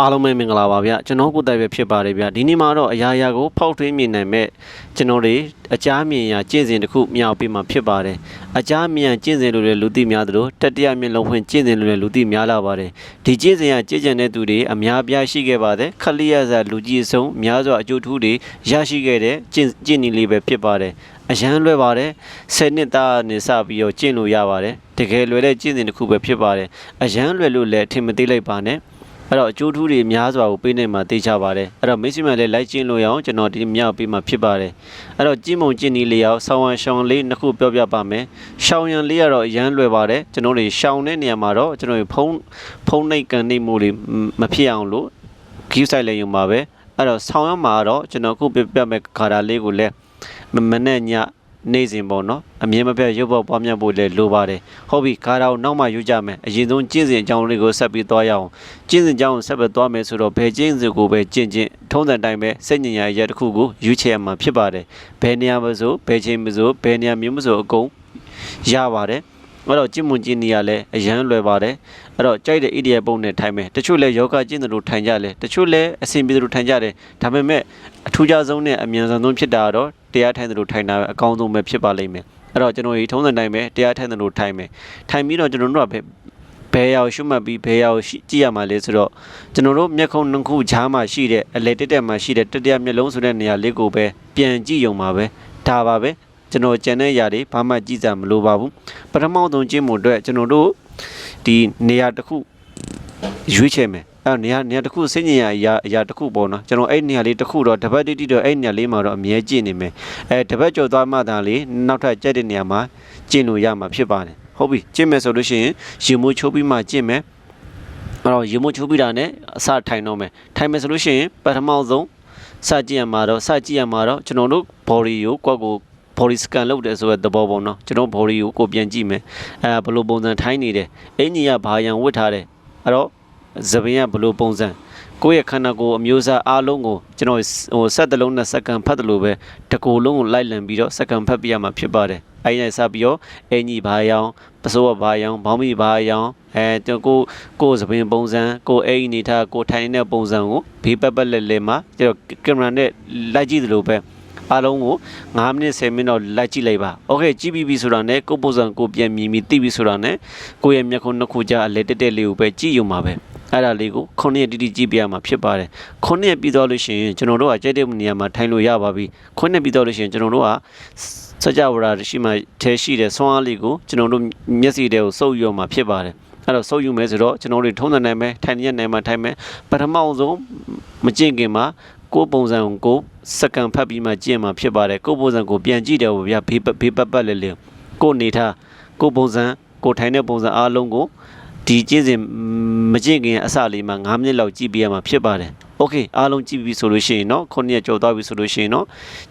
အားလုံးပဲမင်္ဂလာပါဗျကျွန်တော်ကိုယ်တိုင်ပဲဖြစ်ပါတယ်ဗျဒီနေ့မှာတော့အရာရာကိုဖောက်ထွင်းမြင်နိုင်မဲ့ကျွန်တော်တွေအကြမ်းမြင်ရာကျင့်စဉ်တစ်ခုမြောက်ပြီးမှဖြစ်ပါတယ်အကြမ်းမြန်ကျင့်စဉ်လိုလည်းလူသိများသလိုတတိယမျက်လုံးဖွင့်ကျင့်စဉ်လိုလည်းလူသိများလာပါတယ်ဒီကျင့်စဉ်ကကျင့်ကြံတဲ့သူတွေအများအပြားရှိခဲ့ပါတယ်ခလိယဇာလူကြီးအဆုံးများစွာအကျိုးထူးတွေရရှိခဲ့တဲ့ကျင့်ကျင့်နည်းလေးပဲဖြစ်ပါတယ်အရန်လွယ်ပါတယ်ဆယ်နှစ်သားနေစပြီးတော့ကျင့်လို့ရပါတယ်တကယ်လွယ်တဲ့ကျင့်စဉ်တစ်ခုပဲဖြစ်ပါတယ်အရန်လွယ်လို့လည်းအထင်မသေးလိုက်ပါနဲ့ အဲ့တော့အကျိုးထူးတွေများစွာကိုပေးနေမှာသိချပါတယ်အဲ့တော့မိတ်ဆွေများလည်းလိုက်ကျင်းလို့ရအောင်ကျွန်တော်ဒီမြောက်ပေးမှာဖြစ်ပါတယ်အဲ့တော့ကျင်းမုံကျင်းနီလေးအောင်ဆောင်းဝမ်ရှောင်းလေးနှစ်ခုပြောပြပါမယ်ရှောင်းရံလေးကတော့အရန်လွယ်ပါတယ်ကျွန်တော်တို့ရှောင်းတဲ့နေရာမှာတော့ကျွန်တော်တို့ဖုံးဖုံးနှိပ်ကန်နှိပ်မှုတွေမဖြစ်အောင်လို့ဂီးဆိုင်လိုက်ရုံပါပဲအဲ့တော့ဆောင်းရံမှာတော့ကျွန်တော်ခုပြပြမဲ့ခါတာလေးကိုလည်းမမနဲ့ည နေ့စဉ်ပေါ့နော်အမြင်မပြတ်ရုပ်ပေါက်ပွားများဖို့လည်းလိုပါတယ်ဟုတ်ပြီခါတာကိုနောက်မှယူကြမယ်အရင်ဆုံးကျင့်စဉ်အကြောင်းလေးကိုဆက်ပြီးသွားရအောင်ကျင့်စဉ်ကြောင်းဆက်ပဲသွားမယ်ဆိုတော့ဘယ်ကျင့်စဉ်ကိုပဲကျင့်ကျင့်ထုံးစံတိုင်းပဲစိတ်ညင်ရရက်တစ်ခုကိုရွေးချယ်ရမှာဖြစ်ပါတယ်ဘယ်နေရာမဆိုဘယ်ချိန်မဆိုဘယ်နေရာမျိုးမဆိုအကုန်ရပါတယ်အဲ့တော့ကျင့်မွန်ကျင့်နေရလဲအရန်လွယ်ပါတယ်အဲ့တော့ကြိုက်တဲ့ idiot ပုံနဲ့ထိုင်မယ်တချို့လဲယောဂကျင့်တယ်လို့ထိုင်ကြလဲတချို့လဲအဆင်ပြေတယ်လို့ထိုင်ကြတယ်ဒါပေမဲ့အထူးခြားဆုံးနဲ့အမြန်ဆုံးဖြစ်တာကတော့ တရားထိုင်တယ်လို့ထိုင်တာပဲအကောင်းဆုံးပဲဖြစ်ပါလိမ့်မယ်အဲ့တော့ကျွန်တော်ဒီထုံးစံတိုင်းပဲတရားထိုင်တယ်လို့ထိုင်မယ်ထိုင်ပြီးတော့ကျွန်တော်တို့ကပဲဘယ်ရောက်ရှုမှတ်ပြီးဘယ်ရောက်ရှိကြည့်ရမှာလဲဆိုတော့ကျွန်တော်တို့မျက်ခုံးနှစ်ခုဂျားမှာရှိတဲ့အလေတက်တက်မှာရှိတဲ့တတိယမျက်လုံးဆိုတဲ့နေရာလေးကိုပဲပြန်ကြည့်ရုံပါပဲဒါပါပဲကျွန်တော်ကြံတဲ့ຢာတွေဘာမှကြည့်စရာမလိုပါဘူးပထမဆုံးကျင့်မှုအတွက်ကျွန်တော်တို့ဒီနေရာတစ်ခုရွေးချယ်မယ် အဲ့နေရာနေရာတစ်ခုစိတ်ညင်ရအရာအရာတစ်ခုပေါ့နော်ကျွန်တော်အဲ့နေရာလေးတစ်ခုတော့တပတ်တိတိတော့အဲ့နေရာလေးမှာတော့အမြဲကြည့်နေမယ်အဲတပတ်ကျော်သွားမှသာလေနောက်ထပ်ကြက်တဲ့နေရာမှာကျင့်လို့ရမှာဖြစ်ပါတယ်ဟုတ်ပြီကျင့်မယ်ဆိုလို့ရှိရင်ရေမိုးချိုးပြီးမှကျင့်မယ်အဲ့တော့ရေမိုးချိုးပြီးတာနဲ့အစထိုင်တော့မယ်ထိုင်မယ်ဆိုလို့ရှိရင်ပထမဆုံးစကြည့်ရမှာတော့စကြည့်ရမှာတော့ကျွန်တော်တို့ body ကိုကိုယ့်ကို body scan လုပ်တယ်ဆိုတဲ့သဘောပေါ့နော်ကျွန်တော် body ကိုကိုပြန်ကြည့်မယ်အဲဘယ်လိုပုံစံထိုင်းနေတယ်အင်ကြီးကဘာရန်ဝတ်ထားတယ်အဲ့တော့ သပင်ကဘယ်လိုပုံစံကိုယ့်ရဲ့ခန္ဓာကိုယ်အမျိုးအစားအားလုံးကိုကျွန်တော်ဟိုစက်တလုံးနဲ့စက္ကန့်ဖတ်တယ်လို့ပဲတကူလုံးကိုလိုက်လံပြီးတော့စက္ကန့်ဖတ်ပြရမှာဖြစ်ပါတယ်အဲ့ဒီစပြီးတော့အင်ကြီးဘာရောင်ပစိုးကဘာရောင်ဘောင်းမီဘာရောင်အဲကျွန်တော်ကိုကိုယ်သပင်ပုံစံကိုယ်အိမ်အနေထားကိုယ်ထိုင်နေတဲ့ပုံစံကိုဘေးပတ်ပတ်လက်လက်မှာကျွန်တော်ကင်မရာနဲ့လိုက်ကြည့်တယ်လို့ပဲအားလုံးကို9မိနစ်10မိနစ်တော့လိုက်ကြည့်လိုက်ပါ။ Okay ကြည့်ပြီးပြီဆိုတာနဲ့ကိုယ်ပုံစံကိုပြန်မြင်ပြီးသိပြီဆိုတာနဲ့ကိုယ့်ရဲ့မျက်ခုံးနှစ်ခုကြားအလဲတက်တက်လေးကိုပဲကြည့်ယူမှာပဲ။ အဲ့ဒါလေးကိုခုနှစ်ရက်တိတိကြည့်ပြရမှာဖြစ်ပါတယ်။ခုနှစ်ရက်ပြီးတော့လို့ရှိရင်ကျွန်တော်တို့ကကြိုက်တဲ့နေရာမှာထိုင်လို့ရပါပြီ။ခုနှစ်ပြီးတော့လို့ရှိရင်ကျွန်တော်တို့ကစကြဝဠာရှိမှထဲရှိတဲ့ဆွမ်းအားလေးကိုကျွန်တော်တို့မျက်စိထဲကိုစုပ်ယူမှာဖြစ်ပါတယ်။အဲ့တော့စုပ်ယူမယ်ဆိုတော့ကျွန်တော်တို့ထုံးစံနိုင်မယ်ထိုင်ရနိုင်မှာထိုင်မယ်ပထမဆုံးမကျင့်ခင်မှာကိုယ်ပုံစံကိုစက္ကန့်ဖတ်ပြီးမှကျင့်မှာဖြစ်ပါတယ်ကိုယ်ပုံစံကိုပြန်ကြည့်တယ်ဗျာဘေးပတ်ဘေးပတ်ပတ်လဲလဲကိုယ်နေထားကိုယ်ပုံစံကိုယ်ထိုင်တဲ့ပုံစံအားလုံးကို ဒီကျင့်စဉ်မကျင့်ခင်အစလေးမှာ9မိနစ်လောက်ကြည့်ပြရမှာဖြစ်ပါတယ်။ Okay အားလုံးကြည့်ပြီဆိုလို့ရှိရင်တော့ခုနှစ်ရက်ကျော်သွားပြီဆိုလို့ရှိရင်တော့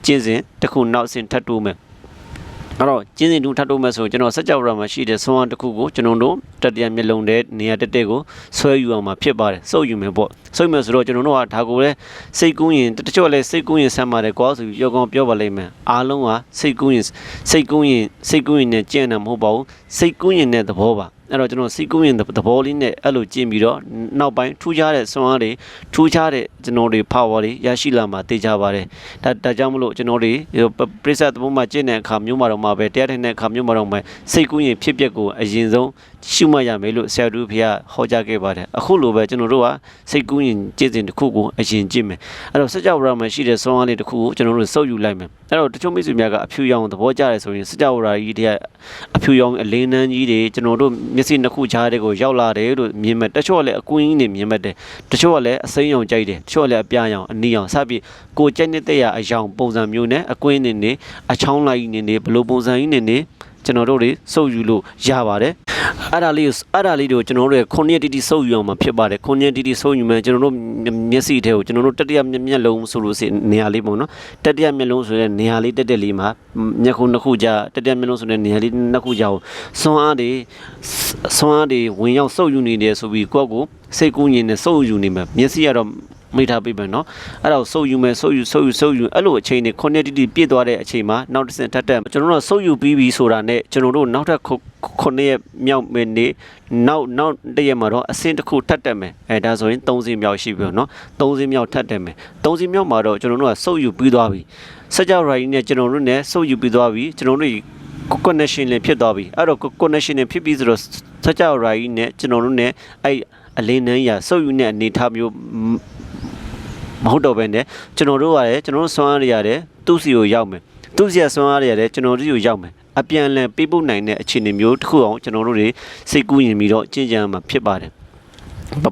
ကျင့်စဉ်တစ်ခုနောက်ဆင့်ထပ်တိုးမယ်။အဲ့တော့ကျင့်စဉ်တူထပ်တိုးမယ်ဆိုကျွန်တော်စက်ကြောရမှာရှိတဲ့ဆွမ်းအားတစ်ခုကိုကျွန်တော်တို့တတိယမျက်လုံးတဲ့နေရာတက်တဲ့ကိုဆွဲယူအောင်မှာဖြစ်ပါတယ်။စုပ်ယူမယ်ပေါ့။စုပ်မယ်ဆိုတော့ကျွန်တော်တို့ကဒါကိုလည်းစိတ်ကူးရင်တချို့လည်းစိတ်ကူးရင်ဆမ်းပါတယ်ကွာဆိုပြီးပြောကောင်းပြောပါလိမ့်မယ်။အားလုံးကစိတ်ကူးရင်စိတ်ကူးရင်စိတ်ကူးရင်နဲ့ကျင့်တာမဟုတ်ပါဘူး။စိတ်ကူးရင်တဲ့သဘောပါ။ အဲ့တော့ကျွန်တော်စိတ်ကူးရင်သဘောလေးနဲ့အဲ့လိုကျင့်ပြီးတော့နောက်ပိုင်းထူးခြားတဲ့ဆွမ်းအားတွေထူးခြားတဲ့ကျွန်တော်တွေ power တွေရရှိလာမှာသိကြပါတယ်ဒါဒါကြောင့်မလို့ကျွန်တော်တွေပြိဿသဘောမှာကျင့်တဲ့အခါမျိုးမှာတော့မှပဲတရားထိုင်တဲ့အခါမျိုးမှာတော့မှစိတ်ကူးရင်ဖြစ်ပျက်ကိုအရင်ဆုံးရှုမှတ်ရမယ်လို့ဆရာတို့ဖေကဟောကြားခဲ့ပါတယ်အခုလိုပဲကျွန်တော်တို့ကစိတ်ကူးရင်ကျင့်စဉ်တစ်ခုကိုအရင်ကျင့်မယ်အဲ့တော့စကြဝဠာမှာရှိတဲ့ဆွမ်းအားလေးတစ်ခုကိုကျွန်တော်တို့စုပ်ယူလိုက်မယ်အဲ့တော့တချို့မိတ်ဆွေများကအဖြူရောင်သဘောကျတယ်ဆိုရင်စကြဝဠာကြီးတွေကအဖြူရောင်အလင်းနှန်းကြီးတွေကျွန်တော်တို့မျက်စိနှစ်ခုကြားတဲ့ကိုရောက်လာတယ်လို့မြင်မဲ့တချို့ကလည်းအကွင်းကြီးတွေမြင်မဲ့တယ်တချို့ကလည်းအစိမ်းရောင်ကြိုက်တယ်တချို့ကလည်းအပြားရောင်အနီရောင်စပြီးကိုကြိုက်နေတဲ့ရအယောင်ပုံစံမျိုးနဲ့အကွင်းနေနေအချောင်းလိုက်နေနေဘလို့ပုံစံကြီးနေနေ ကျွန်တော်တို့တွေစုပ်ယူလို့ရပါတယ်အဲ့ဒါလေးကိုအဲ့ဒါလေးတို့ကျွန်တော်တို့ခုနှစ်တီတီစုပ်ယူအောင်မှာဖြစ်ပါတယ်ခုနှစ်တီတီစုပ်ယူမယ်ကျွန်တော်တို့မျက်စိထဲကိုကျွန်တော်တို့တတိယမျက်လုံးဆိုလို့ရှိရင်နေရာလေးပေါ့နော်တတိယမျက်လုံးဆိုတဲ့နေရာလေးတက်တက်လေးမှာမျက်ခုံးနှစ်ခုကြာတတိယမျက်လုံးဆိုတဲ့နေရာလေးနှစ်ခုကြာကိုဆွမ်းအားတွေဆွမ်းအားတွေဝင်ရောက်စုပ်ယူနေတယ်ဆိုပြီးကိုယ့်ကိုစိတ်ကူးရင်နဲ့စုပ်ယူနေမှာမျက်စိကတော့ မိထားပေးမယ်နော်အဲ့ဒါကိုစုပ်ယူမယ်စုပ်ယူစုပ်ယူစုပ်ယူအဲ့လိုအချိန်တွေခုနှစ်တိတိပြည့်သွားတဲ့အချိန်မှာနောက်တစ်ဆင့်ထပ်တက်ကျွန်တော်တို့ကစုပ်ယူပြီးပြီဆိုတာနဲ့ကျွန်တော်တို့နောက်ထပ်ခုခုနှစ်ရက်မြောက်မနေ့နောက်နောက်တစ်ရက်မှာတော့အဆင့်တစ်ခုထပ်တက်မယ်အဲဒါဆိုရင်3ဆင့်မြောက်ရှိပြီပေါ့နော်3ဆင့်မြောက်ထပ်တက်မယ်3ဆင့်မြောက်မှာတော့ကျွန်တော်တို့ကစုပ်ယူပြီးသွားပြီစကြဝဠာကြီးနဲ့ကျွန်တော်တို့နဲ့စုပ်ယူပြီးသွားပြီကျွန်တော်တို့ connection လည်းဖြစ်သွားပြီအဲ့တော့ connection လည်းဖြစ်ပြီးဆိုတော့စကြဝဠာကြီးနဲ့ကျွန်တော်တို့နဲ့အဲ့အလင်းနှန်းရစုပ်ယူတဲ့အနေအထားမျိုး မဟုတ်တော့ဘဲနဲ့ကျွန်တော်တို့ကလည်းကျွန်တော်တို့ဆွမ်းအားတွေရတယ်သူ့စီကိုရောက်မယ်သူ့စီကဆွမ်းအားတွေရတယ်ကျွန်တော်တို့ကိုရောက်မယ်အပြန်အလှန်ပြပုတ်နိုင်တဲ့အခြေအနေမျိုးတစ်ခုအောင်ကျွန်တော်တို့တွေစိတ်ကူးရင်ပြီးတော့ကြင်ကြံမှာဖြစ်ပါတယ်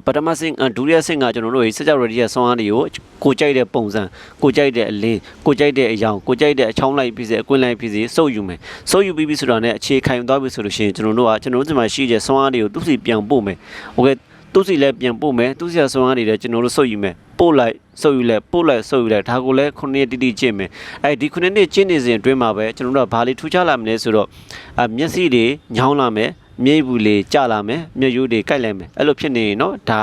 ပထမဆင့်ဒုတိယဆင့်ကကျွန်တော်တို့ရဲ့စကြောရတီရဲ့ဆောင်းအားတွေကိုကိုကြိုက်တဲ့ပုံစံကိုကြိုက်တဲ့အလင်းကိုကြိုက်တဲ့အယောင်ကိုကြိုက်တဲ့အချောင်းလိုက်ပြီးစေအကွင်းလိုက်ပြီးစေစုပ်ယူမယ်စုပ်ယူပြီးပြီဆိုတာနဲ့အခြေခံသွားပြီဆိုလို့ရှိရင်ကျွန်တော်တို့ကကျွန်တော်တို့ဒီမှာရှိတဲ့ဆောင်းအားတွေကိုသူ့စီပြန်ပို့မယ်။ Okay သူ့စီလည်းပြန်ပို့မယ်သူ့စီကဆွမ်းအားတွေလည်းကျွန်တော်တို့စုပ်ယူမယ်ပို့လိုက်စုပ်ယူလိုက်ပို့လိုက်စုပ်ယူလိုက်ဒါကိုလည်းခုနှစ်တိတိကျင့်မယ်အဲဒီခုနှစ်နှစ်ကျင့်နေစဉ်အတွင်းမှာပဲကျွန်တော်တို့ကဘာလေးထူးခြားလာမလဲဆိုတော့အမျက်စိတွေညောင်းလာမယ်မြိတ်ဘူးလေးကျလာမယ်မျက်ရိုးတွေကိုက်လိုက်မယ်အဲ့လိုဖြစ်နေရင်တော့ဒါ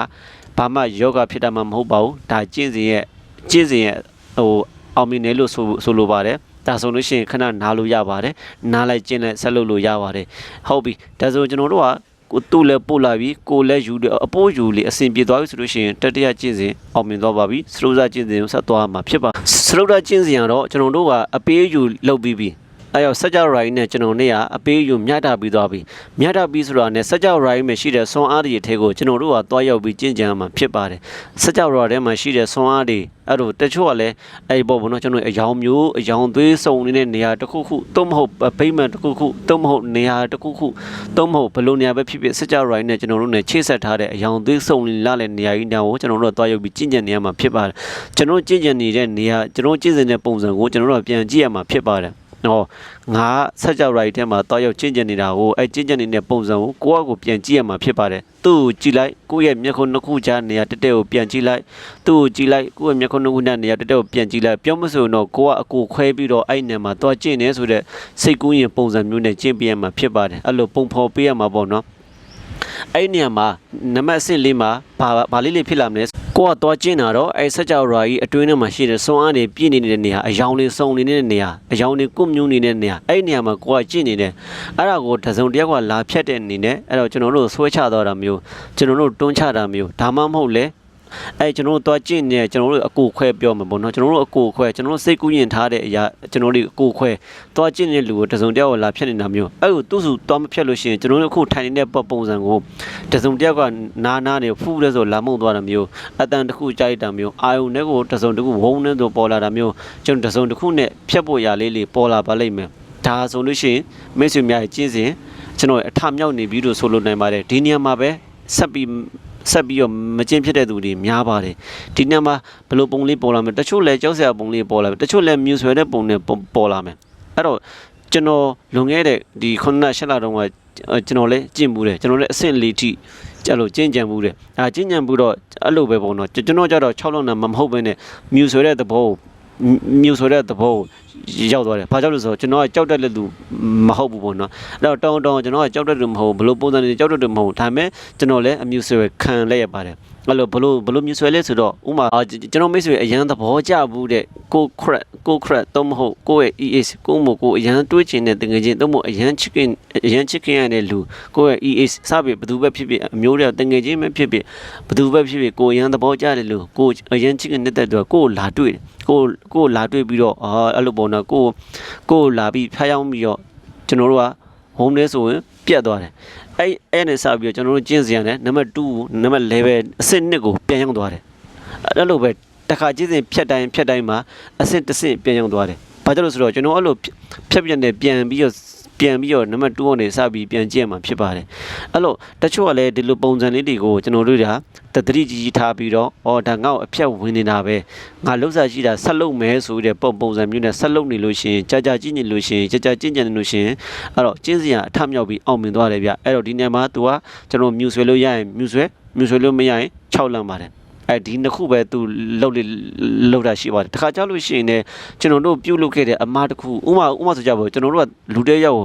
ဘာမှယောဂဖြစ်တာမှမဟုတ်ပါဘူးဒါကျင့်စဉ်ရဲ့ကျင့်စဉ်ရဲ့ဟိုအောင်မြင်တယ်လို့ဆိုဆိုလိုပါတယ်ဒါဆိုလို့ရှိရင်ခဏနားလို့ရပါတယ်နားလိုက်ကျင့်လိုက်ဆက်လုပ်လို့ရပါတယ်ဟုတ်ပြီဒါဆိုကျွန်တော်တို့က ကိုသူ့လည်းပို့လာပြီးကိုလည်းယူတယ်အပိုးယူလေအစဉ်ပြေသွားပြီဆိုလို့ရှိရင်တတိယကျင့်စဉ်အောင်မြင်သွားပါပြီစရုပ်စာကျင့်စဉ်ကိုဆက်သွားမှာဖြစ်ပါစရုပ်စာကျင့်စဉ်ကတော့ကျွန်တော်တို့ကအပေးယူလုပ်ပြီးပြီ အဲ့တော့စကြဝဠာကြီးနဲ့ကျွန်တော်တို့ကအပေးယူမြတ်တာပြီးသွားပြီမြတ်တာပြီးဆိုတာနဲ့စကြဝဠာကြီးမှာရှိတဲ့ဆွမ်းအားတွေထဲကိုကျွန်တော်တို့ကသွားရောက်ပြီးကျင့်ကြံမှာဖြစ်ပါတယ်စကြဝဠာထဲမှာရှိတဲ့ဆွမ်းအားတွေအဲ့တော့တချို့ကလည်းအဲ့ပေါ်ဘောနော်ကျွန်တော်အယောင်မျိုးအယောင်သွေးစုံနေတဲ့နေရာတစ်ခုခုသို့မဟုတ်ဗိမ္မာန်တစ်ခုခုသို့မဟုတ်နေရာတစ်ခုခုသို့မဟုတ်ဘယ်လိုနေရာပဲဖြစ်ဖြစ်စကြဝဠာကြီးနဲ့ကျွန်တော်တို့နဲ့ချိတ်ဆက်ထားတဲ့အယောင်သွေးစုံလာတဲ့နေရာကြီးတောင်ကိုကျွန်တော်တို့ကသွားရောက်ပြီးကျင့်ကြံနေရမှာဖြစ်ပါတယ်ကျွန်တော်ကျင့်ကြံနေတဲ့နေရာကျွန်တော်ကျင့်စဉ်တဲ့ပုံစံကိုကျွန်တော်တို့ကပြန်ကြည့်ရမှာဖြစ်ပါတယ် နော်ငါဆက်ကြောက်ရိုက်ထဲမှာတောက်ရောက်ကျင့်ကြံနေတာကိုအဲကျင့်ကြံနေတဲ့ပုံစံကိုကိုယ့်အကိုပြန်ကြည့်ရမှာဖြစ်ပါတယ်သူ့ကိုကြည့်လိုက်ကိုယ့်ရဲ့မျက်ခုံးနှစ်ခုကြားနေရာတက်တက်ကိုပြန်ကြည့်လိုက်သူ့ကိုကြည့်လိုက်ကိုယ့်ရဲ့မျက်ခုံးနှစ်ခုနဲ့နေရာတက်တက်ကိုပြန်ကြည့်လိုက်ပြောမဆိုတော့ကိုကအကိုခွဲပြီးတော့အဲ့နေမှာတော့ကျင့်နေဆိုတဲ့စိတ်ကူးရင်ပုံစံမျိုးနဲ့ကျင့်ပြရမှာဖြစ်ပါတယ်အဲ့လိုပုံဖော်ပေးရမှာပေါ့နော် အဲ့နေရာမှာနံပါတ်အဆင့်လေးမှာဘာဘာလေးလေးဖြစ်လာမလဲကိုကသွားကျင်းတာတော့အဲဆက်ကြောရာကြီးအတွင်းထဲမှာရှိတဲ့စွမ်းအားတွေပြည့်နေတဲ့နေရာအယောင်တွေစုံနေတဲ့နေရာအယောင်တွေကုမြူးနေတဲ့နေရာအဲ့နေရာမှာကိုကကျင့်နေတယ်အဲ့ဒါကိုတစုံတစ်ယောက်ကလာဖြတ်တဲ့အနေနဲ့အဲ့တော့ကျွန်တော်တို့ဆွဲချသွားတာမျိုးကျွန်တော်တို့တွန်းချတာမျိုးဒါမှမဟုတ်လေ အဲကျွန်တော်တို့သွားကျင့်နေကျွန်တော်တို့အကိုခွဲပြောမှာပေါ့နော်ကျွန်တော်တို့အကိုခွဲကျွန်တော်တို့စိတ်ကူးရင်ထားတဲ့အရာကျွန်တော်တို့အကိုခွဲသွားကျင့်တဲ့လူကိုတစုံတစ်ယောက်ကလာဖြတ်နေတာမျိုးအဲ့ကိုသူ့စုသွားမဖြတ်လို့ရှိရင်ကျွန်တော်တို့အခုထိုင်နေတဲ့ပုံစံကိုတစုံတစ်ယောက်ကနားနားနေဖူးလဲဆိုလာမှုန့်သွားတာမျိုးအတန်တစ်ခုကြိုက်တာမျိုးအာယုန်နဲ့ကိုတစုံတစ်ခုဝုန်းနေဆိုပေါ်လာတာမျိုးကျွန်တော်တစုံတစ်ခုနဲ့ဖြတ်ဖို့ရလေးလေးပေါ်လာပါလိမ့်မယ်ဒါဆိုလို့ရှိရင်မိတ်ဆွေများရဲ့ကျင့်စဉ်ကျွန်တော်အထမြောက်နေပြီလို့ဆိုလိုနိုင်ပါတယ်ဒီနေရာမှာပဲဆက်ပြီး ဆက်ပြီးတော့မကျင့်ဖြစ်တဲ့သူတွေများပါတယ်ဒီနေ့မှာဘယ်လိုပုံလေးပေါ်လာမလဲတချို့လဲကြောက်စရာပုံလေးပေါ်လာမယ်တချို့လဲမြူဆွဲတဲ့ပုံနဲ့ပေါ်လာမယ်အဲ့တော့ကျွန်တော်လွန်ခဲ့တဲ့ဒီခုနရှက်လာတော့ကကျွန်တော်လဲကျင့်မှုတယ်ကျွန်တော်လဲအဆင့်လေးထိကျလို့ကျင့်ကြံမှုတယ်အဲကျင့်ကြံမှုတော့အဲ့လိုပဲပုံတော့ကျွန်တော်ကြတော့6လုံးနဲ့မဟုတ်ဘဲနဲ့မြူဆွဲတဲ့သဘောကို မြူဆွဲတဲ့သဘောကိုရောက်သွားတယ်။ဘာကြောင့်လဲဆိုတော့ကျွန်တော်ကကြောက်တတ်တဲ့လူမဟုတ်ဘူးပေါ့နော်။အဲ့တော့တောင်းတောင်းကျွန်တော်ကကြောက်တတ်တယ်မဟုတ်ဘလို့ပုံစံနဲ့ကြောက်တတ်တယ်မဟုတ်ဒါပေမဲ့ကျွန်တော်လည်းအမျိုးဆွဲခံလိုက်ရပါတယ်။ အဲ့လိုဘလို့ဘလို့မျိုးဆွဲလဲဆိုတော့ဥမာကျွန်တော်မိတ်ဆွေအရန်သဘောကျဘူးတဲ့ကိုခရက်ကိုခရက်တော့မဟုတ်ကိုရဲ့ EAS ကိုမကိုအရန်တွေးချင်တဲ့တကယ်ချင်းတော့မအရန် chicken အရန် chicken ရတဲ့လူကိုရဲ့ EAS စပြီဘယ်သူပဲဖြစ်ဖြစ်အမျိုးတွေတကယ်ချင်းပဲဖြစ်ဖြစ်ဘယ်သူပဲဖြစ်ဖြစ်ကိုအရန်သဘောကျတဲ့လူကိုအရန် chicken နဲ့တဲ့သူကိုလာတွေ့ကိုကိုလာတွေ့ပြီးတော့အာအဲ့လိုပုံတော့ကိုကိုလာပြီးဖျားယောင်းပြီးတော့ကျွန်တော်တို့က home လဲဆိုရင်ပြတ်သွားတယ်အဲ့အဲ့နဲ့စပြီးတော့ကျွန်တော်တို့ကျင့်စရာနဲ့နံပါတ်2နံပါတ်11အဆင့်1ကိုပြန်ရောက်သွားတယ်အဲ့လိုပဲတစ်ခါကျင့်စဉ်ဖြတ်တိုင်းဖြတ်တိုင်းမှာအဆင့်တစ်ဆင့်ပြန်ရောက်သွားတယ်ဘာကြောင့်လဲဆိုတော့ကျွန်တော်အဲ့လိုဖြတ်ပြန်တယ်ပြန်ပြီးတော့ပြန်ပြီးတော့နံပါတ်2ကနေစပြီးပြန်ကြည့်မှာဖြစ်ပါတယ်အဲ့လိုတချို့ကလည်းဒီလိုပုံစံလေးတွေကိုကျွန်တော်တို့က တတိကြီးကြီးထားပြီးတော့အော်ဒါငါ့ကိုအဖြတ်ဝင်နေတာပဲငါလှုပ်ရှားရှိတာဆက်လုပ်မယ်ဆိုတဲ့ပုံပုံစံမျိုးနဲ့ဆက်လုပ်နေလို့ရှိရင်ကြာကြာကြည့်နေလို့ရှိရင်ကြာကြာကြင့်ကြံနေလို့ရှိရင်အဲ့တော့ကျင်းစရာအထမြောက်ပြီးအောင်မြင်သွားတယ်ဗျအဲ့တော့ဒီနေ့မှာ तू ကကျွန်တော်မြူဆွဲလို့ရရင်မြူဆွဲမြူဆွဲလို့မရရင်6လမ်းပါတယ်အဲဒီနှစ်ခုပဲသူလှုပ်လေလှုပ်တာရှိပါတယ်တခါကြောက်လို့ရှိရင်လည်းကျွန်တော်တို့ပြုတ်လုခဲ့တဲ့အမားတစ်ခုဥမာဥမာဆိုကြပါဦးကျွန်တော်တို့ကလူတဲရောက်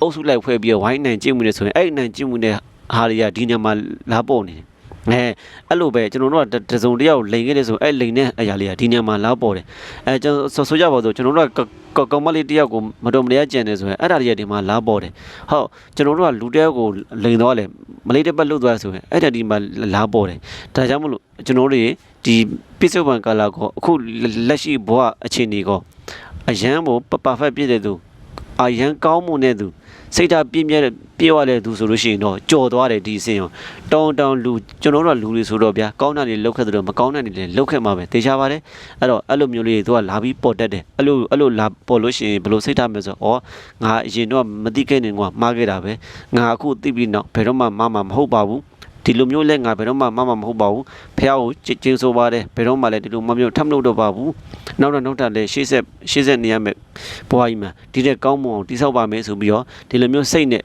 အုပ်စုလိုက်ဖွဲ့ပြီးဝိုင်းနိုင်ကျင့်မှုနေဆိုရင်အဲ့နိုင်ကျင့်မှုနဲ့ဟာတွေကဒီညမှာလာပေါ်နေတယ် အဲအဲ့လိုပဲကျွန်တော်တို့ကတစုံတယောက်လိန်ခဲ့တယ်ဆိုအဲ့လိန်တဲ့အရာလေးကဒီနေရာမှာလာပေါ်တယ်အဲကျွန်တော်ဆိုကြပါစို့ကျွန်တော်တို့ကကောင်မလေးတယောက်ကိုမတော်မတရားကြံနေဆိုရင်အဲ့ဒါတွေကဒီမှာလာပေါ်တယ်ဟုတ်ကျွန်တော်တို့ကလူတယောက်ကိုလိန်တော့လေမလေးတစ်ပတ်လွတ်သွားဆိုရင်အဲ့ဒါဒီမှာလာပေါ်တယ်ဒါကြောင့်မလို့ကျွန်တော်တို့ဒီပိစုပန်ကာလာကိုအခုလက်ရှိဘဝအခြေအနေကိုအရန်ကိုပပဖက်ပြည့်တဲ့သူအရန်ကောင်းမှုနဲ့သူ စိတ်ဓာတ်ပြည့်မြဲပြေဝတဲ့သူဆိုလို့ရှိရင်တော့ကြော်သွားတယ်ဒီအစင်ရောတောင်းတောင်းလူကျွန်တော်တို့ကလူတွေဆိုတော့ဗျာကောင်းတာတွေလောက်ခဲ့တယ်တော့မကောင်းတာတွေလည်းလောက်ခဲ့မှာပဲတေချာပါတယ်အဲ့တော့အဲ့လိုမျိုးလေးတွေသူကလာပြီးပေါ်တတ်တယ်အဲ့လိုအဲ့လိုလာပေါ်လို့ရှိရင်ဘယ်လိုစိတ်ထားမလဲဆိုတော့ဩငါအရင်တော့မသိခဲ့နေကွာမှားခဲ့တာပဲငါအခုသိပြီးတော့ဘယ်တော့မှမမမဟုတ်ပါဘူး ဒီလိုမျိုးလဲငါဘယ်တော့မှမမမဟုတ်ပါဘူးဖះကိုကျင်းဆိုပါတယ်ဘယ်တော့မှလည်းဒီလိုမမျိုးထပ်မလုပ်တော့ပါဘူးနောက်တော့နောက်တာလည်းရှေ့ဆက်ရှေ့ဆက်နေရမယ်ဘွားကြီးမှာဒီတဲ့ကောင်းမွန်အောင်တိဆောက်ပါမယ်ဆိုပြီးတော့ဒီလိုမျိုးစိတ်နဲ့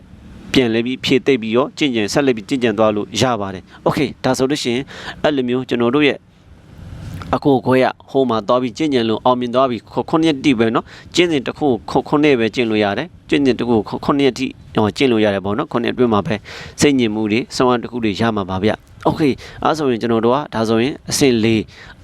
ပြန်လဲပြီးဖြည့်သိပ်ပြီးတော့ကြင်ကြံဆက်လက်ပြီးကြင်ကြံသွားလို့ရပါတယ်โอเคဒါဆိုလို့ရှိရင်အဲ့လိုမျိုးကျွန်တော်တို့ရဲ့အကိုခွဲရဟိုမှာသွားပြီးကျင့်ကြံလို့အောင်မြင်သွားပြီးခုနှစ်တိပဲเนาะကျင့်စဉ်တစ်ခုခုနှစ်ပဲကျင့်လို့ရတယ်ကျင့်စဉ်တစ်ခုခုနှစ်တိ ဟောကျင့်လို့ရတယ်ပေါ့เนาะခုနှစ်အတွင်းမှာပဲစိတ်ညစ်မှုတွေစောင်းတစ်ခုတွေရမှာပါဗျโอเคအဲဆိုရင်ကျွန်တော်တို့ကဒါဆိုရင်အဆင့်၄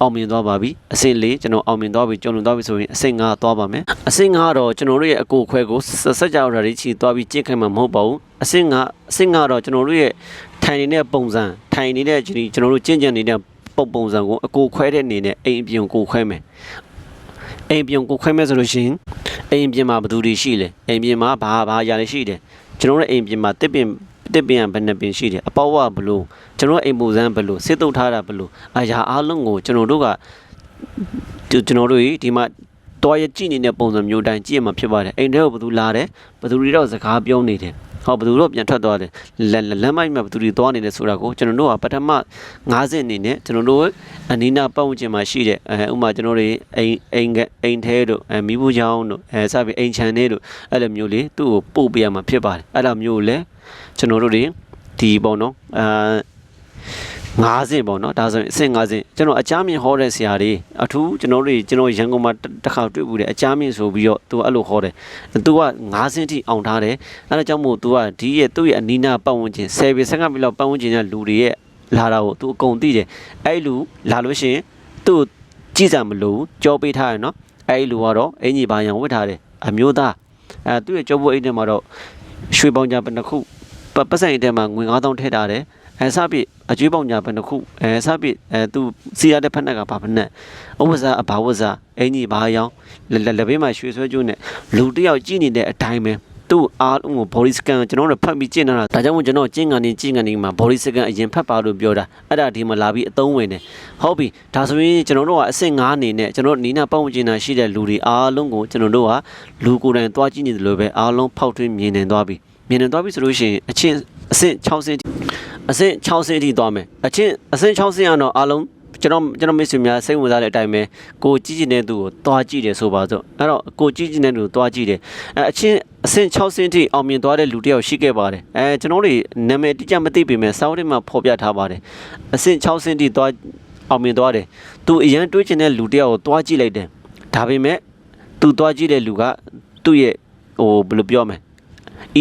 အောင်မြင်သွားပါပြီအဆင့်၄ကျွန်တော်အောင်မြင်သွားပြီကျုံလွန်သွားပြီဆိုရင်အဆင့်၅သွားပါမယ်အဆင့်၅တော့ကျွန်တော်တို့ရဲ့အကိုခွဲကိုစက်ကြောက်ရာတွေချီသွားပြီးကျင့်ခိုင်းမှာမဟုတ်ပါဘူးအဆင့်၅အဆင့်၅တော့ကျွန်တော်တို့ရဲ့ထိုင်နေတဲ့ပုံစံထိုင်နေတဲ့ကျွန်တော်တို့ကျင့်ကြံနေတဲ့ပုံပုံစံကိုအကိုခွဲတဲ့အနေနဲ့အိမ်အပြင်ကိုခွဲမယ် အိမ်ပြင်ကိုခွဲမယ်ဆိုလို့ရှိရင်အိမ်ပြင်မှာဘယ်သူတွေရှိလဲအိမ်ပြင်မှာဘာဘာအရာတွေရှိတယ်ကျွန်တော်တို့အိမ်ပြင်မှာတစ်ပင်တစ်ပင်ကဘယ်နှပင်ရှိတယ်အပေါက်ကဘလို့ကျွန်တော်အိမ်ပူစမ်းဘလို့စစ်တုပ်ထားတာဘလို့အရာအလုံးကိုကျွန်တော်တို့ကကျွန်တော်တို့ဒီမှာတော်ရကြည့်နေတဲ့ပုံစံမျိုးတိုင်းကြည့်ရမှာဖြစ်ပါတယ်အိမ်ထဲကိုဘယ်သူလာတယ်ဘယ်သူတွေတော့စကားပြောနေတယ် ဟောဘယ်သူတော့ပြန်ထွက်သွားတယ်လမ်းမိုက်မှာဘယ်သူတွေသွားနေတယ်ဆိုတာကိုကျွန်တော်တို့ကပထမ90အနေနဲ့ကျွန်တော်တို့အနီးနားပတ်ဝန်းကျင်မှာရှိတဲ့အဲဥမာကျွန်တော်တို့အိမ်အိမ်ကအိမ်ထဲတို့အဲမိဘူးချောင်းတို့အဲစပြီးအိမ်ချန်တွေတို့အဲ့လိုမျိုးလေးသူ့ကိုပို့ပေးရမှာဖြစ်ပါတယ်အဲ့လိုမျိုးလည်းကျွန်တော်တို့တွေဒီပေါ့နော်အာ 50ပေါ့နော်ဒါဆိုရင်အဆင့်50ကျွန်တော်အကြမ်းမြင်ဟောတဲ့ဆရာတွေအထူးကျွန်တော်တို့ကျွန်တော်ရန်ကုန်မှာတစ်ခါတွေ့ဘူးတယ်အကြမ်းမြင်ဆိုပြီးတော့သူအဲ့လိုဟောတယ်သူက50ဆင့်ထိအောင်ထားတယ်အဲ့ဒါကြောင့်မို့သူကဒီရဲ့သူ့ရဲ့အနီးနားပတ်ဝန်းကျင်10ပေ15ပေလောက်ပတ်ဝန်းကျင်ကလူတွေရဲ့လာတာကိုသူအကုန်သိတယ်အဲ့လူလာလို့ရှိရင်သူ့ကြည့်စံမလို့ကြောပေးထားရနော်အဲ့လူကတော့အင်ကြီးဘာရံဝတ်ထားတယ်အမျိုးသားအဲသူ့ရဲ့ကြောဖို့အိတ်ထဲမှာတော့ရွှေပေါင်ကြဘယ်နှခုပတ်စံအိတ်ထဲမှာငွေ9000ထည့်ထားတယ် အဲစပြည့်အကျွေးပေါင်ညာဘယ်နှခုအဲစပြည့်အဲသူစီရတဲ့ဖက်နှက်ကဘာဖက်နှက်ဥပစာအဘာဝစာအင်ကြီးဘာရောင်လက်ဘေးမှာရွှေဆွဲကျိုးနဲ့လူတယောက်ကြည့်နေတဲ့အတိုင်းပဲသူ့အားလုံးကို body scan ကျွန်တော်တို့ဖတ်ပြီးကျင့်လာတာဒါကြောင့်မို့ကျွန်တော်ကျင့်ကနေကျင့်ကနေမှာ body scan အရင်ဖတ်ပါလို့ပြောတာအဲ့ဒါဒီမှာလာပြီးအသုံးဝင်တယ်ဟုတ်ပြီဒါဆိုရင်ကျွန်တော်တို့ကအဆင့်9အနေနဲ့ကျွန်တော်နီးနာပတ်ဝန်းကျင်နာရှိတဲ့လူတွေအားလုံးကိုကျွန်တော်တို့ကလူကိုယ်တိုင်သွားကြည့်နေတယ်လို့ပဲအားလုံးဖောက်ထွင်းမြင်နေသွားပြီမြင်နေသွားပြီဆိုလို့ရှိရင်အချင်းအဆင့်6ဆင့် အဆင့်6ဆင့်အထိသွားမယ်အချင်းအဆင့်6ဆင့်ကတော့အားလုံးကျွန်တော်ကျွန်တော်မိတ်ဆွေများစိတ်ဝင်စားတဲ့အတိုင်းပဲကိုကြည့်ကျင်တဲ့သူကိုတွားကြည့်တယ်ဆိုပါစို့အဲ့တော့ကိုကြည့်ကျင်တဲ့သူကိုတွားကြည့်တယ်အဲအချင်းအဆင့်6ဆင့်ထိအောင်မြင်သွားတဲ့လူတစ်ယောက်ရှိခဲ့ပါတယ်အဲကျွန်တော်တို့နာမည်တိကျမသိပေမဲ့စောင်းထဲမှာဖော်ပြထားပါတယ်အဆင့်6ဆင့်ထိတွားအောင်မြင်သွားတယ်သူအရန်တွေးကျင်တဲ့လူတစ်ယောက်ကိုတွားကြည့်လိုက်တယ်ဒါပေမဲ့သူတွားကြည့်တဲ့လူကသူ့ရဲ့ဟိုဘယ်လိုပြောမလဲ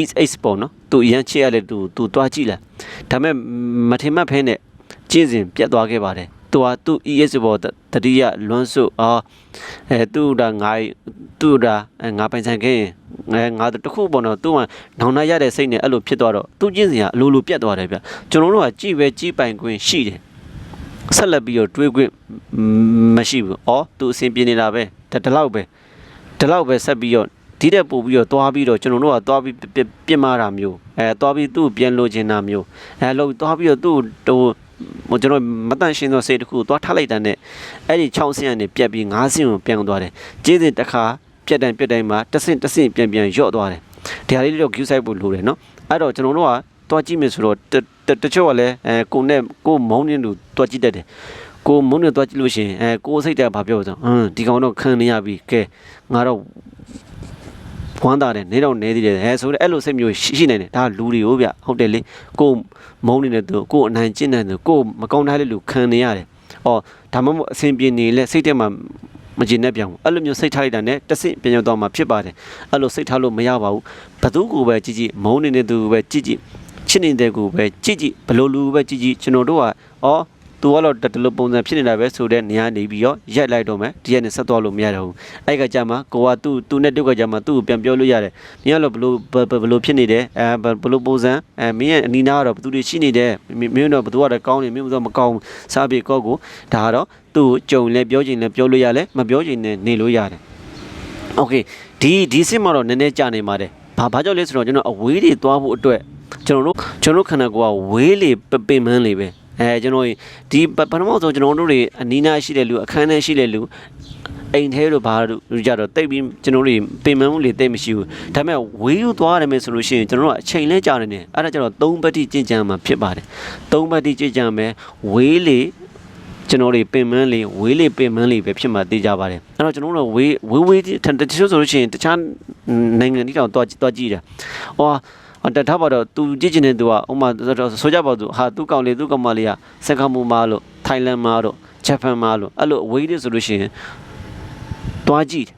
is ace ပေါ့နော်သူအရန်ချစ်ရတဲ့သူသူတွားကြည့်လာဒါပေမဲ့မထင်မှတ်ဖဲနဲ့ကျင့်စဉ်ပြတ်သွားခဲ့ပါတယ်သူဟာသူ ES ပေါ်တတိယလွန်းစုအော်အဲသူ့ဒါငါသူ့ဒါငါပိုင်ဆိုင်ခဲ့ရင်ငါငါတခုပေါ့နော်သူ့မှာနောင်နာရတဲ့စိတ်နဲ့အဲ့လိုဖြစ်သွားတော့သူကျင့်စဉ်ကအလိုလိုပြတ်သွားတယ်ဗျကျွန်တော်တို့ကကြည်ပဲကြည်ပိုင်ခွင့်ရှိတယ်ဆက်လက်ပြီးတော့တွေးခွင့်မရှိဘူး။အော်သူအစဉ်ပြေနေတာပဲ။ဒါဒီလောက်ပဲ။ဒီလောက်ပဲဆက်ပြီးတော့ ဒီတဲ့ပို့ပြီးတော့သွားပြီးတော့ကျွန်တော်တို့ကသွားပြီးပြစ်မှားတာမျိုးအဲသွားပြီးသူ့ပြန်လိုချင်တာမျိုးအဲလို့သွားပြီးတော့သူ့ဟိုဟိုကျွန်တော်မတန့်ရှင်းသောစိတ်တစ်ခုသွားထားလိုက်တဲ့နဲ့အဲ့ဒီ6ဆင်းကနေပြက်ပြီး9ဆင်းကိုပြန်သွားတယ်ကျေးဇူးတစ်ခါပြက်တိုင်းပြက်တိုင်းမှာတစ်ဆင့်တစ်ဆင့်ပြန်ပြန်ညော့သွားတယ်ဒီဟာလေးတော့ view site ပို့လို့တယ်နော်အဲ့တော့ကျွန်တော်တို့ကသွားကြည့်မယ်ဆိုတော့တချို့ကလည်းအဲကိုနဲ့ကိုမောင်းနေလို့သွားကြည့်တတ်တယ်ကိုမုန်းနေသွားကြည့်လို့ရှိရင်အဲကိုစိတ်တက်ဘာပြောဆိုဟမ်ဒီကောင်တော့ခံနေရပြီကဲငါတော့ ဝမ်းသာတယ်နေတော့နေသေးတယ်အဲဆိုတော့အဲ့လိုစိတ်မျိုးရှိရှိနေတယ်ဒါလူတွေကိုဗျဟုတ်တယ်လေကိုမုန်းနေတဲ့သူကိုအနိုင်ကျင့်တဲ့သူကိုမကောင်းထားတဲ့လူခံနေရတယ်အော်ဒါမှမဟုတ်အဆင်ပြေနေလဲစိတ်ထဲမှာမကျင်တဲ့ပြောင်းအဲ့လိုမျိုးစိတ်ထားလိုက်တာနဲ့တဆင့်ပြန်ရောက်တော့မှဖြစ်ပါတယ်အဲ့လိုစိတ်ထားလို့မရပါဘူးဘသူကိုပဲကြည့်ကြည့်မုန်းနေတဲ့သူကိုပဲကြည့်ကြည့်ချစ်နေတဲ့ကိုပဲကြည့်ကြည့်ဘလို့လူပဲကြည့်ကြည့်ကျွန်တော်တို့ကဩ သူကတော့တတလူပုံစံဖြစ်နေတာပဲဆိုတဲ့နေရာနေပြီးတော့ရက်လိုက်တော့မယ်ဒီရက်နဲ့ဆက်သွားလို့မရတော့ဘူးအဲ့ကကြမှာကိုကသူ့သူ့နဲ့တုတ်ကကြမှာသူ့ကိုပြန်ပြောလို့ရတယ်မင်းကတော့ဘလို့ဘလို့ဖြစ်နေတယ်အဲဘလို့ပုံစံအဲမင်းရဲ့အနီနာကတော့ဘသူတွေရှိနေတယ်မင်းတော့ဘသူကတော့ကောင်းနေမင်းကတော့မကောင်းစားပြေကောကိုဒါကတော့သူ့ကြုံလဲပြောချင်လဲပြောလို့ရလဲမပြောချင်လဲနေလို့ရတယ်โอเคဒီဒီစစ်မှာတော့နည်းနည်းကြာနေပါတယ်ဘာဘာကြောင့်လဲဆိုတော့ကျွန်တော်အဝေးတွေသွားဖို့အတွက်ကျွန်တော်တို့ကျွန်တော်ခန္ဓာကိုယ်ကဝေးလေပင်မန်းလေပဲ အဲကျွန်တော်ဒီပထမဆုံးကျွန်တော်တို့တွေအနီးနားရှိတဲ့လူအခန်းထဲရှိတဲ့လူအိမ်ထဲတို့ဘာတို့ကြတော့တိတ်ပြီးကျွန်တော်တို့ပင်မမှုလေးတိတ်မရှိဘူးဒါပေမဲ့ဝေးယူသွားတယ်မယ်ဆိုလို့ရှိရင်ကျွန်တော်တို့အချိန်လဲကြာနေတယ်အဲ့ဒါကျတော့၃ပတ်တိကြင်ကြံမှာဖြစ်ပါတယ်၃ပတ်တိကြင်ကြံမယ်ဝေးလေကျွန်တော်တွေပင်မန်းလေးဝေးလေးပင်မန်းလေးပဲဖြစ်မှာသိကြပါတယ်အဲ့တော့ကျွန်တော်တို့ဝေးဝေးဝေးတချို့ဆိုလို့ရှိရင်တခြားနိုင်ငံတွေတောင်တွားတွားကြည့်တယ်ဟောအ တထားပါတော့သူကြည့်ချင်တဲ့သူကဥမာဆိုကြပါသူဟာသူကောင်လေးသူကောင်မလေးကစင်ကာပူမှာလို့ထိုင်းလန်မှာလို့ဂျပန်မှာလို့အဲ့လိုအဝေးတွေဆိုလို့ရှိရင်တွားကြည့်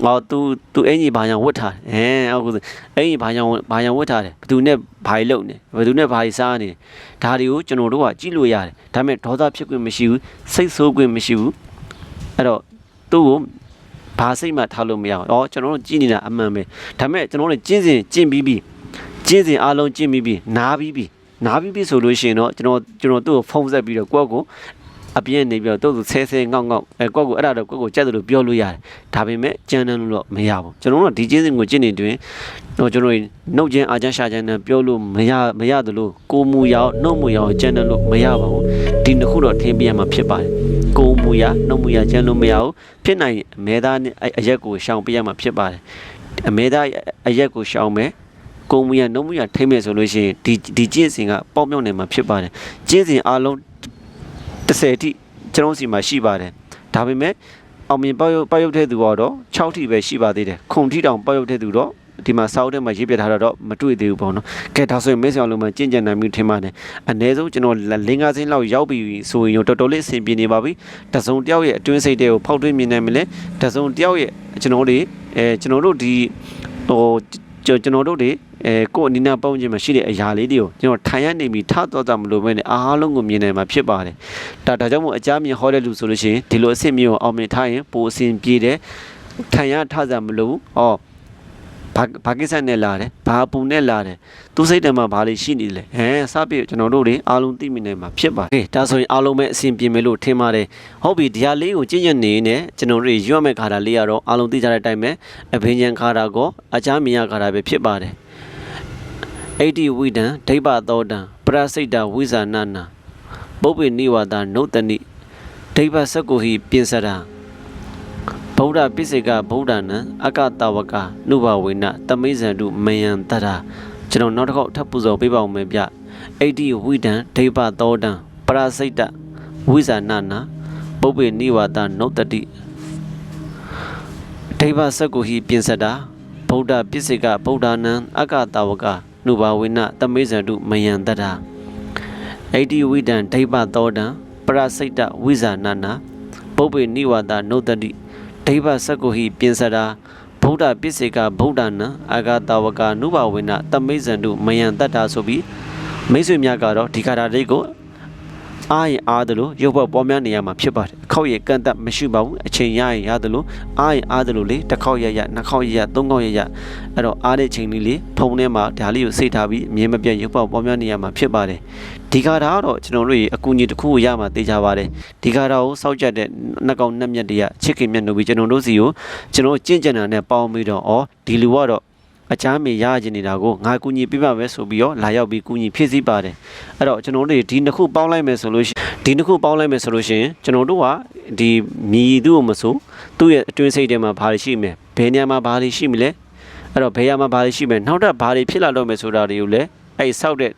။အော် तू तू အင်ကြီးဘာညာဝတ်ထားတယ်။ဟမ်အခုအင်ကြီးဘာညာဘာညာဝတ်ထားတယ်။ဘသူနဲ့ဘာကြီးလုံနေ။ဘသူနဲ့ဘာကြီးစားနေ။ဒါတွေကိုကျွန်တော်တို့ကကြည့်လို့ရတယ်။ဒါပေမဲ့ဒေါသဖြစ်ခွင့်မရှိဘူး။စိတ်ဆိုးခွင့်မရှိဘူး။အဲ့တော့သူ့ကိုဘာစိတ်မှထားလို့မရအောင်။အော်ကျွန်တော်တို့ကြည့်နေတာအမှန်ပဲ။ဒါပေမဲ့ကျွန်တော်တို့ကျင့်စဉ်ကျင့်ပြီးပြီး ကျင့်စဉ်အားလုံးကျင့်ပြီးပြီနားပြီးပြီနားပြီးပြီဆိုလို့ရှိရင်တော့ကျွန်တော်ကျွန်တော်သူ့ကိုဖုန်းဆက်ပြီးတော့ကိုယ့်ကိုအပြင်းနေပြီးတော့သူ့ကိုဆဲဆဲငေါက်ငေါက်အဲကိုယ့်ကိုအဲ့ဒါတော့ကိုယ့်ကိုကြက်တယ်လို့ပြောလို့ရတယ်ဒါပေမဲ့ကြမ်းတမ်းလို့တော့မရဘူးကျွန်တော်တို့ကဒီကျင့်စဉ်ကိုကျင့်နေတွင်တော့ကျွန်တော်နှုတ်ချင်းအာချမ်းရှာချမ်းနဲ့ပြောလို့မရမရတယ်လို့ကိုမူရအောင်နှုတ်မူရအောင်ကြမ်းတယ်လို့မရပါဘူးဒီနှစ်ခုတော့ထင်းပြရမှာဖြစ်ပါတယ်ကိုမူရနှုတ်မူရကြမ်းလို့မရဘူးဖြစ်နိုင်အမဲသားနဲ့အရက်ကိုရှောင်ပြရမှာဖြစ်ပါတယ်အမဲသားအရက်ကိုရှောင်မယ် ကိုမူရနှုတ်မူရထိမ့်မယ်ဆိုလို့ရှိရင်ဒီဒီကျင့်စဉ်ကပေါက်မြောက်နေမှာဖြစ်ပါတယ်ကျင့်စဉ်အားလုံး30အထိကျွန်တော်စီမှာရှိပါတယ်ဒါပေမဲ့အောင်မြင်ပေါက်ရုပ်ပေါက်ရုပ်တဲ့သူကတော့6ထိပဲရှိပါသေးတယ်ခုံထိတောင်ပေါက်ရုပ်တဲ့သူတော့ဒီမှာစောက်တဲ့မှာရေးပြထားတော့မတွေ့သေးဘူးပေါ့နော်ကဲဒါဆိုရင်မဲဆောင်လုံးမှာကြင်ကြံနိုင်ပြီထင်ပါတယ်အ ਨੇ ဆုံးကျွန်တော်လင်းကားစင်းလောက်ရောက်ပြီဆိုရင်တော်တော်လေးအဆင်ပြေနေပါပြီတစုံတယောက်ရဲ့အတွင်းစိတ်တွေကိုဖောက်ထွင်းမြင်နိုင်မလဲတစုံတယောက်ရဲ့ကျွန်တော်တို့အဲကျွန်တော်တို့ဒီဟို ကျွန်တော်တို့တွေအဲကို့အနီးနားပုံချင်းမှာရှိတဲ့အရာလေးတွေကိုကျွန်တော်ထိုင်ရနေပြီးထားတော့ကြမလို့ပဲနဲ့အားလုံးကိုမြင်နိုင်မှာဖြစ်ပါတယ်ဒါဒါကြောင့်မို့အကြမ်းမြင်ဟောတဲ့လူဆိုလို့ရှိရင်ဒီလိုအဆင့်မျိုးအောင်မြင်ထားရင်ပိုအဆင်ပြေတယ်ထိုင်ရထားကြမလို့ဟော ဘာဘာကိစ္စနဲ့လာတယ်ဘာပူနဲ့လာတယ်သူစိတ်ထဲမှာဘာလေးရှိနေလဲဟမ်စပြည့်ကျွန်တော်တို့တွေအားလုံးသိမိနိုင်မှာဖြစ်ပါတယ်ဒါဆိုရင်အားလုံးပဲအဆင်ပြေမယ်လို့ထင်ပါတယ်ဟုတ်ပြီဒီဟာလေးကိုကြည့်ညက်နေနေကျွန်တော်တို့ရွတ်မဲ့ခါတာလေးကတော့အားလုံးသိကြတဲ့အတိုင်းပဲအဘိညာဉ်ခါတာကိုအကြမ်းမြင်ရခါတာပဲဖြစ်ပါတယ်အိဋ္ဌိဝိဒံဒိဗ္ဗသောတံပရစိတ်တဝိဇာနနာပုပ္ပိနိဝါဒနုတ္တနိဒိဗ္ဗစက္ကုဟိပြင်စရာ ဗုဒ္ဓပိစိကဗုဒ္ဓနံအကတဝကနုဘဝေနတမိဇန္တုမယံတရာကျွန်တော်နောက်တစ်ခေါက်ထပ်ပူဇော်ပေးပါဦးမယ်ဗျအိဋ္ဌိဝိဒံဒိဗ္ဗသောတံပရစိတ်တဝိဇာနနာပုပ္ပိနိဝါဒနုတ္တတိဒိဗ္ဗစက္ကုဟိပြင်စတာဗုဒ္ဓပိစိကဗုဒ္ဓနံအကတဝကနုဘဝေနတမိဇန္တုမယံတရာအိဋ္ဌိဝိဒံဒိဗ္ဗသောတံပရစိတ်တဝိဇာနနာပုပ္ပိနိဝါဒနုတ္တတိ ဒိဗ္ဗစက္ကုဟိပြင်စတာဗုဒ္ဓပစ္စေကဗုဒ္ဓနံအာဂတဝကနုဘဝေနတမိဇန္တုမယံတတ္တာဆိုပြီးမိတ်ဆွေများကတော့ဒီကာတာလေးကို အားရင်အားတယ်လို့ရုပ်ဘပေါ်များနေရမှာဖြစ်ပါတယ်အခောက်ရကန့်သက်မရှိပါဘူးအချိန်ရရင်ရတယ်လို့အားရင်အားတယ်လို့လေတစ်ခေါက်ရရနှစ်ခေါက်ရရသုံးခေါက်ရရအဲ့တော့အားတဲ့ချိန်လေးလေးဖုံထဲမှာဒါလေးကိုစိတ်ထားပြီးအမြင်မပြတ်ရုပ်ဘပေါ်များနေရမှာဖြစ်ပါတယ်ဒီကာတာကတော့ကျွန်တော်တို့ရေအကူအညီတစ်ခုကိုရမှာသိကြပါတယ်ဒီကာတာကိုစောက်ကြတဲ့နှကောင်နှက်မြက်တွေကချစ်ခင်မြတ်လို့ပြီးကျွန်တော်တို့စီကိုကျွန်တော်ကျင့်ကြံတာနဲ့ပေါင်းပြီးတော့ဩဒီလူကတော့ အချမ်းမေရကျင်နေတာကိုငါကူညီပြပါမယ်ဆိုပြီးတော့လာရောက်ပြီးကူညီဖြည့်ဆည်းပါတယ်အဲ့တော့ကျွန်တော်တို့ဒီနှစ်ခုပေါင်းလိုက်မယ်ဆိုလို့ရှိရင်ဒီနှစ်ခုပေါင်းလိုက်မယ်ဆိုလို့ရှိရင်ကျွန်တော်တို့ကဒီမြည်သူ့ကိုမဆိုသူ့ရဲ့အတွင်းစိတ်ထဲမှာဘာတွေရှိမယ်ဘယ်နေရာမှာဘာတွေရှိမလဲအဲ့တော့ဘယ်ရမှာဘာတွေရှိမယ်နောက်ထပ်ဘာတွေဖြစ်လာတော့မယ်ဆိုတာတွေကိုလည်းအဲ့ဆောက်တဲ့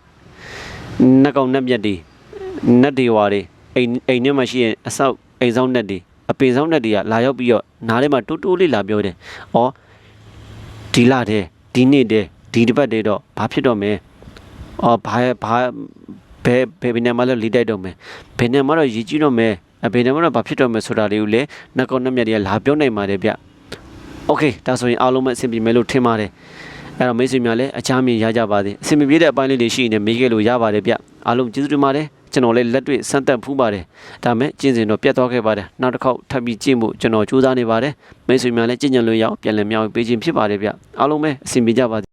နှကောင်နှက်မြက်တွေနတ်တွေဝါတွေအိမ်အိမ်ထဲမှာရှိရင်အဆောက်အိမ်ဆောင်နက်တွေအပင်ဆောင်နက်တွေကလာရောက်ပြီးတော့နားထဲမှာတူးတူးလေးလာပြောတယ်။အော်ဒီလာတဲ့ ဒီနေ့တဲ့ဒီတစ်ပတ်တည်းတော့ဘာဖြစ်တော့မယ်။အော်ဘာဘာဘယ်ဘယ်ဘယ်နေမှာလဲလီတိုက်တော့မယ်။ဘယ်နေမှာတော့ရည်ကြီးတော့မယ်။အဘယ်နေမှာတော့ဘာဖြစ်တော့မယ်ဆိုတာလေးကိုလည်းနှကောင်နှက်မြက်တွေကလာပြောနိုင်ပါတယ်ဗျ။ Okay ဒါဆိုရင်အားလုံးပဲအဆင်ပြေမယ်လို့ထင်ပါတယ်အဲ့တော့မိတ်ဆွေများလည်းအချမ်းမြင်ရကြပါစေအဆင်မပြေတဲ့အပိုင်းလေးတွေရှိနေမေးခဲ့လို့ရပါတယ်ဗျအားလုံးကျေးဇူးတင်ပါတယ် ကျွန်တော်လည်းလက်တွေ့စမ်းသပ်ဖူးပါတယ်ဒါမဲ့ကျင့်စဉ်တော့ပြတ်သွားခဲ့ပါတယ်နောက်တစ်ခေါက်ထပ်ပြီးကျင့်ဖို့ကျွန်တော်ကြိုးစားနေပါတယ်မိတ်ဆွေများလည်းကျင့်ကြံလို့ရအောင်ပြန်လည်မြောက်ပေးခြင်းဖြစ်ပါတယ်ဗျအားလုံးပဲအဆင်ပြေကြပါစေ